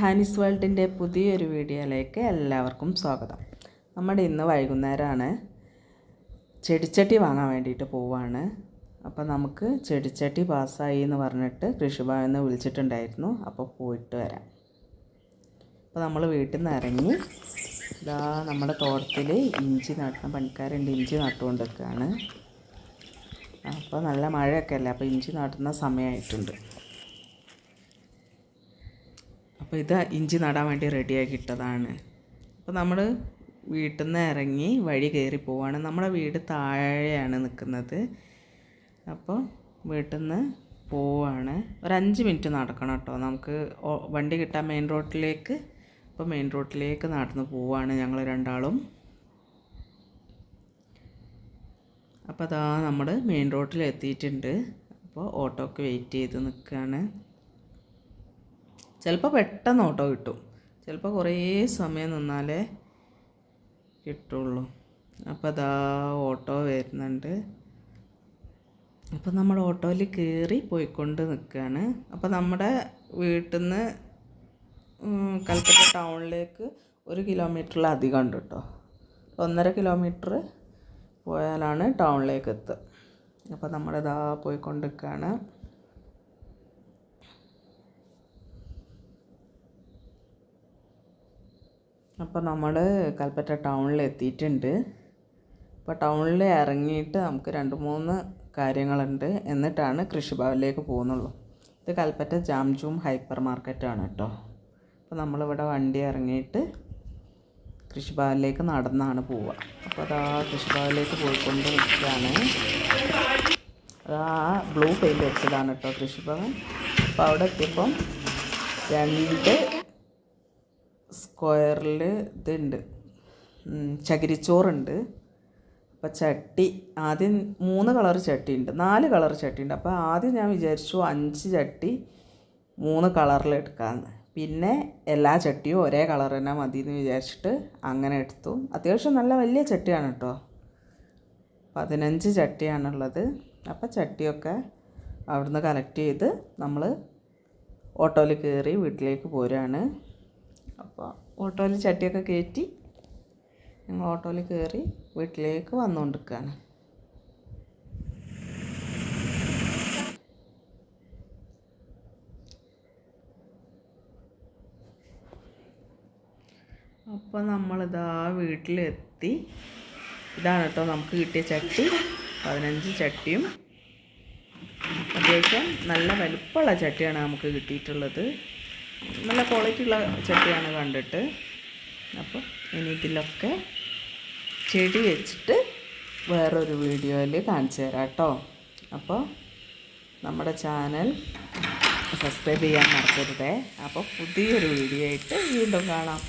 ഹാനിസ് വേൾഡിന്റെ പുതിയൊരു വീഡിയോയിലേക്ക് എല്ലാവർക്കും സ്വാഗതം. നമ്മുടെ ഇന്ന് വൈകുന്നേരമാണ്. ചെടിച്ചട്ടി വാങ്ങാൻ വേണ്ടിയിട്ട് പോവാണ്. അപ്പോൾ നമുക്ക് ചെടിച്ചട്ടി പാസ്സായി എന്ന് പറഞ്ഞിട്ട് കൃഷിഭവനിൽ നിന്ന് വിളിച്ചിട്ടുണ്ടായിരുന്നു. അപ്പോൾ പോയിട്ട് വരാം. അപ്പോൾ നമ്മൾ വീട്ടിൽ നിന്ന് ഇറങ്ങി ഇതാ നമ്മുടെ തോട്ടത്തിൽ ഇഞ്ചി നട്ടുന്ന പണിക്കാരുണ്ട്. ഇഞ്ചി നട്ടുകൊണ്ടിരിക്കുകയാണ്. അപ്പോൾ നല്ല മഴയൊക്കെ അല്ലേ? അപ്പോൾ ഇഞ്ചി നടുന്ന സമയമായിട്ടുണ്ട്. അപ്പോൾ ഇത് ഇഞ്ചി നടാൻ വേണ്ടി റെഡിയാക്കി ഇട്ടതാണ് അപ്പോൾ നമ്മൾ വീട്ടിൽ നിന്ന് ഇറങ്ങി വഴി കയറി പോവാണ്. നമ്മുടെ വീട് താഴെയാണ് നിൽക്കുന്നത്. അപ്പോൾ വീട്ടിൽ നിന്ന് പോവാണ്. ഒരു അഞ്ച് മിനിറ്റ് നടക്കണം കേട്ടോ. നമുക്ക് വണ്ടി കിട്ടാൻ മെയിൻ റോഡിലേക്ക് അപ്പോൾ മെയിൻ റോഡിലേക്ക് നടന്ന് പോവാണ് ഞങ്ങൾ രണ്ടാളും. അപ്പോൾ അതാ നമ്മൾ മെയിൻ റോഡിൽ എത്തിയിട്ടുണ്ട്. അപ്പോൾ ഓട്ടോക്ക് വെയിറ്റ് ചെയ്ത് നിൽക്കുകയാണ്. ചിലപ്പോൾ പെട്ടെന്ന് ഓട്ടോ കിട്ടും. ചിലപ്പോൾ കുറേ സമയം നിന്നാലേ കിട്ടുള്ളൂ. അപ്പോൾ അതാ ഓട്ടോ വരുന്നുണ്ട്. അപ്പോൾ നമ്മൾ ഓട്ടോയിൽ കയറി പോയിക്കൊണ്ട് നിൽക്കുകയാണ് അപ്പോൾ നമ്മുടെ വീട്ടിൽ നിന്ന് കൽപ്പറ്റ ടൗണിലേക്ക് ഒരു കിലോമീറ്ററിലധികം ഉണ്ട് കേട്ടോ ഒന്നര കിലോമീറ്റർ പോയാലാണ് ടൗണിലേക്ക് എത്തുക. അപ്പോൾ നമ്മളിതാ പോയിക്കൊണ്ട് അപ്പോൾ നമ്മൾ കൽപ്പറ്റ ടൗണിൽ എത്തിയിട്ടുണ്ട് അപ്പോൾ ടൗണിൽ ഇറങ്ങിയിട്ട് നമുക്ക് രണ്ട് മൂന്ന് കാര്യങ്ങളുണ്ട്. എന്നിട്ടാണ് കൃഷിഭവനിലേക്ക് പോകുന്നുള്ളൂ. ഇത് കൽപ്പറ്റ ജാംജൂം ഹൈപ്പർ മാർക്കറ്റാണ് കേട്ടോ. അപ്പോൾ നമ്മളിവിടെ വണ്ടി ഇറങ്ങിയിട്ട് കൃഷിഭവനിലേക്ക് നടന്നാണ് പോവുക. അപ്പോൾ അതാ കൃഷിഭവനിലേക്ക് പോയിക്കൊണ്ട് നിൽക്കുകയാണ് അതാ ബ്ലൂ പെയിന്റ് വെച്ചതാണ് കേട്ടോ കൃഷിഭവൻ അപ്പോൾ അവിടെ എത്തിയപ്പം രണ്ട് സ്ക്വയറിൽ ഇതുണ്ട്. ചകിരിച്ചോറുണ്ട്. അപ്പോൾ ചട്ടി ആദ്യം മൂന്ന് കളർ ചട്ടി ഉണ്ട് നാല് കളർ ചട്ടി ഉണ്ട് അപ്പോൾ ആദ്യം ഞാൻ വിചാരിച്ചു അഞ്ച് ചട്ടി മൂന്ന് കളറിൽ എടുക്കാമെന്ന് പിന്നെ എല്ലാ ചട്ടിയും ഒരേ കളർ തന്നെ മതി എന്ന് വിചാരിച്ചിട്ട് അങ്ങനെ എടുത്തു. അത്യാവശ്യം നല്ല വലിയ ചട്ടിയാണ് കേട്ടോ പതിനഞ്ച് ചട്ടിയാണുള്ളത്. അപ്പോൾ ചട്ടിയൊക്കെ അവിടുന്ന് കളക്ട് ചെയ്ത് നമ്മൾ ഓട്ടോയിൽ കയറി വീട്ടിലേക്ക് പോരാണ്. അപ്പോൾ ഓട്ടോയിൽ ചട്ടിയൊക്കെ കയറ്റി ഞങ്ങൾ ഓട്ടോയിൽ കയറി വീട്ടിലേക്ക് വന്നുകൊണ്ടിരിക്കുകയാണ്. അപ്പോൾ നമ്മളിതാ വീട്ടിലെത്തി. ഇതാണ് കേട്ടോ നമുക്ക് കിട്ടിയ ചട്ടി. പതിനഞ്ച് ചട്ടിയും. അത്യാവശ്യം നല്ല വലുപ്പമുള്ള ചട്ടിയാണ് നമുക്ക് കിട്ടിയിട്ടുള്ളത്. നല്ല ക്വാളിറ്റി ഉള്ള ചട്ടിയാണ് കണ്ടിട്ട്. അപ്പോൾ ഇനി ഇതിലൊക്കെ ചെടി വെച്ചിട്ട് വേറൊരു വീഡിയോയിൽ കാണിച്ചു തരാം കേട്ടോ. അപ്പോൾ നമ്മുടെ ചാനൽ സബ്സ്ക്രൈബ് ചെയ്യാൻ മറക്കരുതേ. അപ്പോൾ പുതിയൊരു വീഡിയോ ആയിട്ട് വീണ്ടും കാണാം.